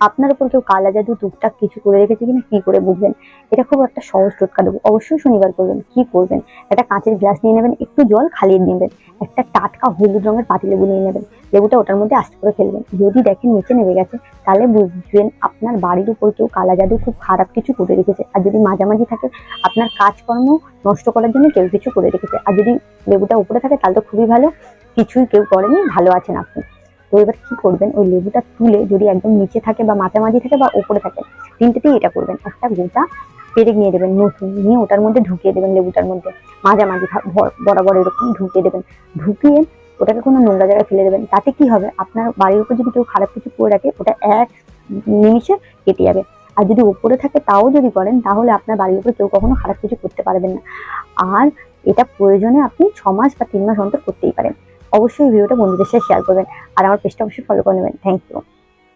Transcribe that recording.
আপনার উপর কেউ কালা জাদু, টুকটাক কিছু করে রেখেছে কিনা কি করে বুঝবেন? এটা খুব একটা সহজ টোটকা দেবো। অবশ্যই শনিবার করবেন, কি করবেন? একটা কাঁচের গ্লাস নিয়ে নেবেন, একটু জল খালিয়ে নেবেন একটা টাটকা হলুদ রঙের পাতি লেবু নিয়ে নেবেন, লেবুটা ওটার মধ্যে আস্তে করে ফেলবেন। যদি দেখেন নিচে নেমে গেছে, তাহলে বুঝবেন আপনার বাড়ির উপর কেউ কালা জাদু, খুব খারাপ কিছু করে রেখেছে। আর যদি মাঝামাঝি থাকে, আপনার কাজকর্ম নষ্ট করার জন্য কেউ কিছু করে রেখেছে। আর যদি লেবুটা উপরে থাকে, তাহলে তো খুবই ভালো। কিছুই কেউ করেনি, ভালো আছেন আপনি। তো এবার করবেন, ওই লেবুটা তুলে যদি একদম নিচে থাকে বা মাঝামাঝি থাকে বা উপরে থাকে, তিনটেতেই এটা করবেন। একটা গোটা পেরেক নিয়ে দেবেন, নতুন নিয়ে ওটার মধ্যে ঢুকিয়ে দেবেন লেবুটার মধ্যে। মাঝামাঝি বরাবর এরকম ঢুকিয়ে দেবেন। ঢুকিয়ে ওটাকে কোনো নোংরা জায়গায় ফেলে দেবেন। তাতে কি হবে? আপনার বাড়ির উপর যদি কেউ খারাপ কিছু করে রাখে, ওটা এক নিমিষে কেটে যাবে। আর যদি উপরে থাকে তাও যদি করেন, তাহলে আপনার বাড়ির উপর কেউ কখনো খারাপ কিছু করতে পারবেন না। আর এটা প্রয়োজনে আপনি ছ মাস বা তিন মাস অন্তর করতেই পারেন। অবশ্যই ভিডিওটা বন্ধুদের সাথে শেয়ার করবেন আর আমার পেজটা অবশ্যই ফলো করে নেবেন। Thank you